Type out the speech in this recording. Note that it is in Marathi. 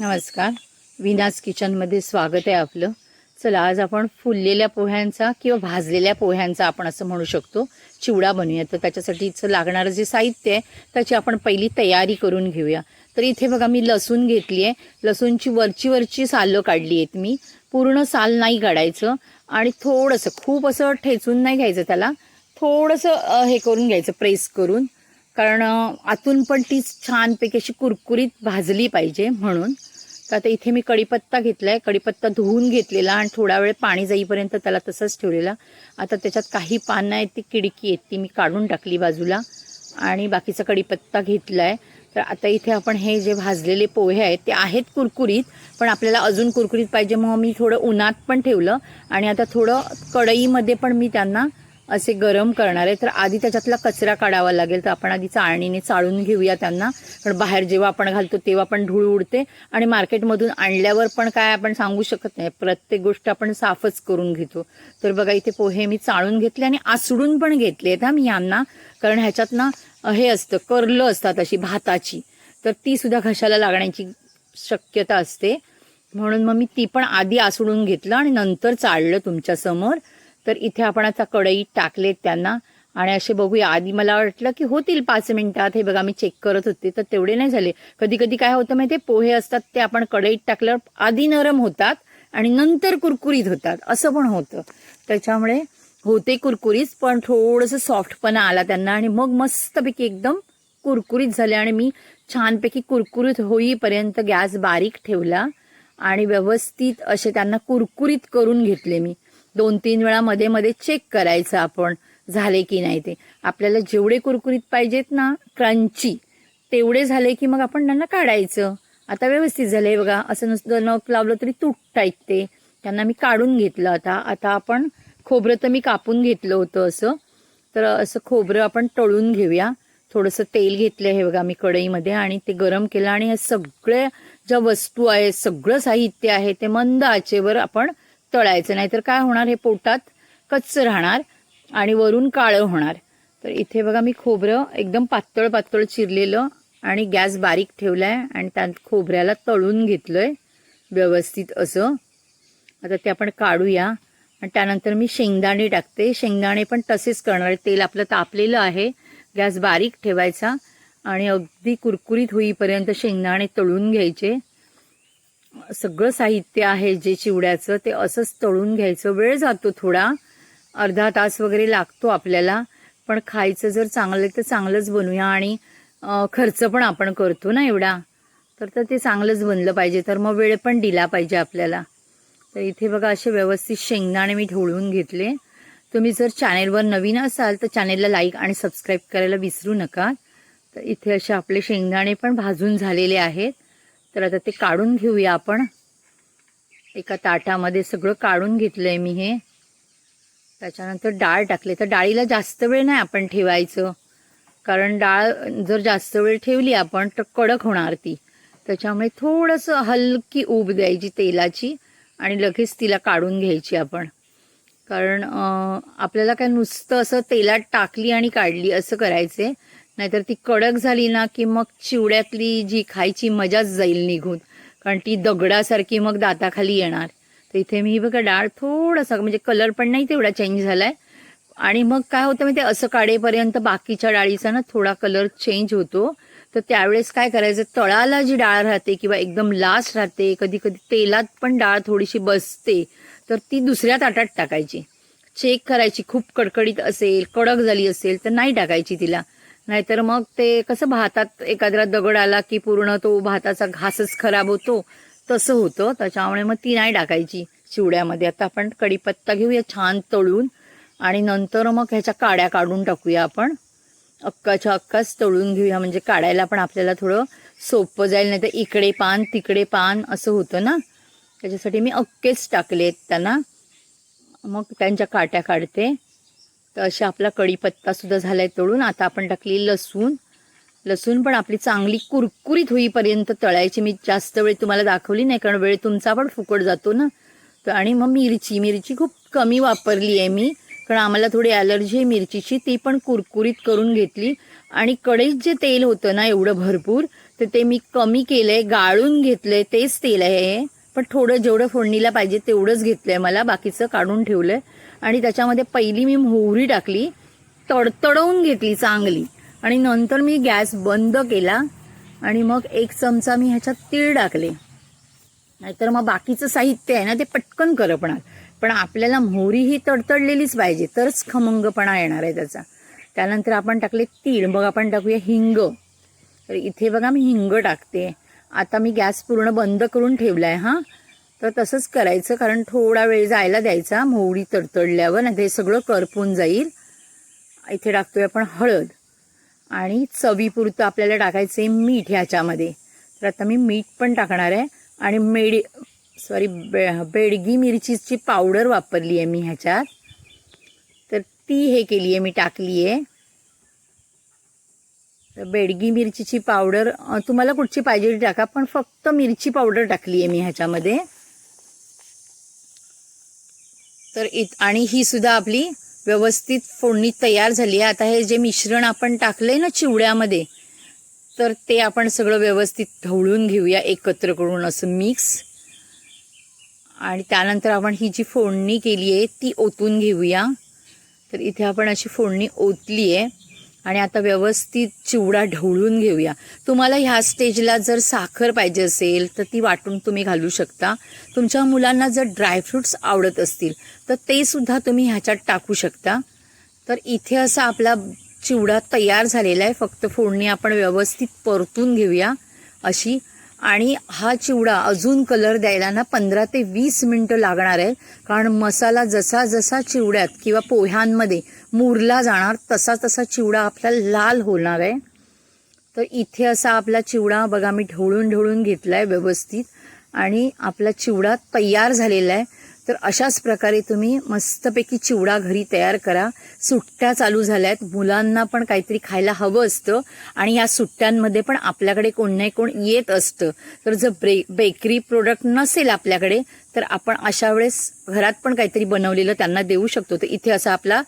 नमस्कार. विनास किचनमध्ये स्वागत आहे आपलं. चला आज आपण फुललेल्या पोह्यांचा किंवा भाजलेल्या पोह्यांचा आपण असं म्हणू शकतो चिवडा बनवूया तर त्याच्यासाठीचं लागणारं जे साहित्य आहे त्याची आपण पहिली तयारी करून घेऊया. तर इथे बघा मी लसूण घेतली आहे. लसूणची वरची वरची सालं काढली आहेत मी. पूर्ण साल नाही काढायचं आणि थोडंसं खूप असं ठेचून नाही घ्यायचं त्याला. थोडंसं हे करून घ्यायचं प्रेस करून. कारण आतून पण ती छानपैकी अशी कुरकुरीत भाजली पाहिजे म्हणून. तर आता इथे मी कढीपत्ता घेतलाय. कडीपत्ता धुवून घेतलेला आणि थोडा वेळ पाणी जाईपर्यंत त्याला तसंच ठेवलेला. आता त्याच्यात काही पानं आहेत ती किडकी आहेत ती मी काढून टाकली बाजूला. आणि बाकीचा कढीपत्ता घेतलाय. तर आता इथे आपण हे जे भाजलेले पोहे आहेत ते आहेत कुरकुरीत पण आपल्याला अजून कुरकुरीत पाहिजे मग मी थोडं उन्हात पण ठेवलं. आणि आता थोडं कढईमध्ये पण मी त्यांना असे गरम करणार आहे तर आधी त्याच्यातला कचरा काढावा लागेल तर आपण आधी चाळणीने चाळून घेऊया त्यांना. कारण बाहेर जेव्हा आपण घालतो तेव्हा पण धूळ उडते. आणि मार्केटमधून आणल्यावर पण काय आपण सांगू शकत नाही. प्रत्येक गोष्ट आपण साफच करून घेतो. तर बघा इथे पोहे मी चाळून घेतले आणि आसडून पण घेतले आहेत हा मी यांना. कारण ह्याच्यात ना हे असतं कर्ल असतात अशी भाताची. तर ती सुद्धा घशाला लागण्याची शक्यता असते. म्हणून मग मी ती पण आधी आसडून घेतलं आणि नंतर चाळलं तुमच्यासमोर तर इथे आपण आता कढईत टाकलेत त्यांना. आणि असे बघूया. आधी मला वाटलं की होतील पाच मिनिटात. हे बघा मी चेक करत होते तर तेवढे नाही झाले. कधी कधी काय होतं माहिती पोहे असतात ते आपण कढईत टाकल्यावर आधी नरम होतात आणि नंतर कुरकुरीत होतात. असं पण होतं. त्याच्यामुळे होते कुरकुरीत पण थोडंसं सॉफ्टपणा आला त्यांना आणि मग मस्तपैकी एकदम कुरकुरीत झाले. आणि मी छानपैकी कुरकुरीत होईपर्यंत गॅस बारीक ठेवला आणि व्यवस्थित असे त्यांना कुरकुरीत करून घेतले मी. दोन तीन वेळा मध्ये मध्ये चेक करायचं आपण झाले की नाही ते. आपल्याला जेवढे कुरकुरीत पाहिजेत ना क्रंची तेवढे झाले की मग आपण त्यांना काढायचं. आता व्यवस्थित झालंय बघा असं नुसतं नख लावलं तरी तुटतायत ते. त्यांना मी काढून घेतलं आता. आता आपण खोबरं तर मी कापून घेतलं होतं असं. तर असं खोबरं आपण तळून घेऊया. थोडंसं तेल घेतलं हे बघा मी कढईमध्ये आणि ते गरम केलं आणि हे सगळ्या ज्या वस्तू आहेत सगळं साहित्य आहे ते मंद आचेवर आपण तळायचं नाहीतर काय होणार? हे पोटात कच्चं राहणार आणि वरून काळं होणार. तर इथे बघा मी खोबरं एकदम पातळ पातळ चिरलेलं आणि गॅस बारीक ठेवलाय आणि त्यात खोबऱ्याला तळून घेतलंय व्यवस्थित असं. आता ते आपण काढूया. आणि त्यानंतर मी शेंगदाणे टाकते. शेंगदाणे पण तसेच करणार. तेल आपलं तापलेलं आहे. गॅस बारीक ठेवायचा आणि अगदी कुरकुरीत होईपर्यंत शेंगदाणे तळून घ्यायचे. सगळं साहित्य आहे जे चिवड्याचं ते असंच तळून घ्यायचं. वेळ जातो थोडा. अर्धा तास वगैरे लागतो आपल्याला. पण खायचं जर चांगलं तर चांगलंच बनवूया आणि खर्च पण आपण करतो ना एवढा. तर तर ते चांगलंच बनलं पाहिजे. तर मग वेळ पण दिला पाहिजे आपल्याला. तर इथे बघा असे व्यवस्थित शेंगदाणे मी ढवळून घेतले. तुम्ही जर चॅनेलवर नवीन असाल तर चॅनेलला लाईक आणि सबस्क्राईब करायला विसरू नका. तर इथे असे आपले शेंगदाणे पण भाजून झालेले आहेत. तर आता ते काढून घेऊया आपण. एका ताटामध्ये सगळं काढून घेतलंय मी हे. त्याच्यानंतर डाळ टाकले. तर डाळीला जास्त वेळ नाही आपण ठेवायचं. कारण डाळ जर जास्त वेळ ठेवली आपण तर कडक होणार ती. त्याच्यामुळे थोडंसं हलकी ऊब द्यायची तेलाची आणि लगेच तिला काढून घ्यायची आपण. कारण आपल्याला काय नुसतं असं तेलात टाकली आणि काढली असं करायचे नाहीतर ती कडक झाली ना की मग चिवड्यातली जी खायची मजाच जाईल निघून. कारण ती दगडासारखी मग दाताखाली येणार. तर इथे मी बघा डाळ थोडासा म्हणजे कलर पण नाही तेवढा चेंज झालाय. आणि मग काय होतं म्हणजे असं काढेपर्यंत बाकीच्या डाळीचा ना थोडा कलर चेंज होतो. तर त्यावेळेस काय करायचं तळाला जी डाळ राहते किंवा एकदम लास्ट राहते कधी कधी तेलात पण डाळ थोडीशी बसते तर ती दुसऱ्या ताटात टाकायची. चेक करायची खूप कडकडीत असेल कडक झाली असेल तर नाही टाकायची तिला. नाहीतर मग ते कसं भातात एखाद्या दगड आला की पूर्ण तो भाताचा घासच खराब होतो. तसं होतं. त्याच्यामुळे मग ती नाही टाकायची चिवड्यामध्ये. आता आपण कढीपत्ता घेऊया छान तळून. आणि नंतर मग ह्याच्या काड्या काढून टाकूया आपण. अक्काच्या अक्काच तळून घेऊया. म्हणजे काढायला पण आपल्याला थोडं सोपं जाईल. नाही तर इकडे पान तिकडे पान असं होतं ना. त्याच्यासाठी मी अक्केच टाकलेत त्यांना. मग त्यांच्या काट्या काढते. तर अशा आपला कढीपत्ता सुद्धा झालाय तळून. आता आपण टाकली लसूण. लसूण पण आपली चांगली कुरकुरीत होईपर्यंत तळायची. मी जास्त वेळ तुम्हाला दाखवली नाही कारण वेळ तुमचा पण फुकट जातो ना. तर आणि मग मिरची. मिरची खूप कमी वापरली आहे मी कारण आम्हाला थोडी ॲलर्जी आहे मिरचीची. ती पण कुरकुरीत करून घेतली. आणि कढईत जे तेल होतं ना एवढं भरपूर तर ते मी कमी केलंय. गाळून घेतलंय. तेच तेल आहे पण थोडं जेवढं फोडणीला पाहिजे तेवढंच घेतलंय मला बाकीचं काढून ठेवलंय. आणि त्याच्यामध्ये पहिली मी मोहरी टाकली तडतडवून घेतली चांगली. आणि नंतर मी गॅस बंद केला आणि मग एक चमचा मी ह्याच्यात तीळ टाकले. नाहीतर मग बाकीचं साहित्य आहे ना ते पटकन करपणार. पण आपल्याला मोहरी ही तडतडलेलीच पाहिजे तरच खमंगपणा येणार आहे त्याचा. त्यानंतर आपण टाकले तीळ. मग आपण टाकूया हिंग. तर इथे बघा मी हिंग टाकते. आता मी गॅस पूर्ण बंद करून ठेवला आहे हां. तर तसंच करायचं कारण थोडा वेळ जायला द्यायचा मोहरी तडतडल्यावर नाही ते सगळं करपून जाईल. इथे टाकतोय आपण हळद. आणि चवीपुरतं आपल्याला टाकायचं आहे मीठ ह्याच्यामध्ये. तर आता मी मीठ पण टाकणार आहे. आणि मेडी सॉरी बे बेडगी मिरचीची पावडर वापरली आहे मी ह्याच्यात. तर ती हे केली आहे मी टाकली आहे तर बेडगी मिरचीची पावडर तुम्हाला कुठची पाहिजे टाका पण फक्त मिरची पावडर टाकली आहे मी ह्याच्यामध्ये. तर इत आणि ही सुद्धा आपली व्यवस्थित फोडणी तयार झाली आहे. आता हे जे मिश्रण आपण टाकलंय ना चिवड्यामध्ये तर ते आपण सगळं व्यवस्थित ढवळून घेऊया एकत्र करून असं मिक्स. आणि त्यानंतर आपण ही जी फोडणी केली आहे ती ओतून घेऊया. तर इथे आपण अशी फोडणी ओतली आहे आणि आता व्यवस्थित चिवडा ढवळून घेऊया. तुम्हाला ह्या स्टेजला जर साखर पाहिजे असेल तर ती वाटून तुम्ही घालू शकता. तुमच्या मुलांना जर ड्रायफ्रुट्स आवडत असतील तर ते सुद्धा तुम्ही ह्याच्यात टाकू शकता. तर इथे असा आपला चिवडा तयार झालेला आहे. फक्त फोडणी आपण व्यवस्थित परतून घेऊया अशी. आणि हा चिवडा अजून कलर द्यायला ना पंधरा ते वीस मिनटं लागणार आहे. कारण मसाला जसा जसा चिवड्यात किंवा पोह्यांमध्ये मुरला जाणार तसा तसा चिवडा आपला लाल होणार आहे. तर इथे असा आपला चिवडा बघा मी ढवळून ढवळून घेतला आहे व्यवस्थित. आणि आपला चिवडा तयार झालेला आहे. तर अशाच प्रकारे तुम्ही मस्तपैकी चिवडा घरी तयार करा. सुट्ट्या चालू झाल्या आहेत मुलांना पण काहीतरी खायला हवं असतं. आणि या सुट्ट्यांमध्ये पण आपल्याकडे कोण नाही कोण येत असतं. तर जर ब्रे बेकरी प्रोडक्ट नसेल आपल्याकडे तर आपण अशा वेळेस घरात पण काहीतरी बनवलेलं त्यांना देऊ शकतो. तर इथे असा आपला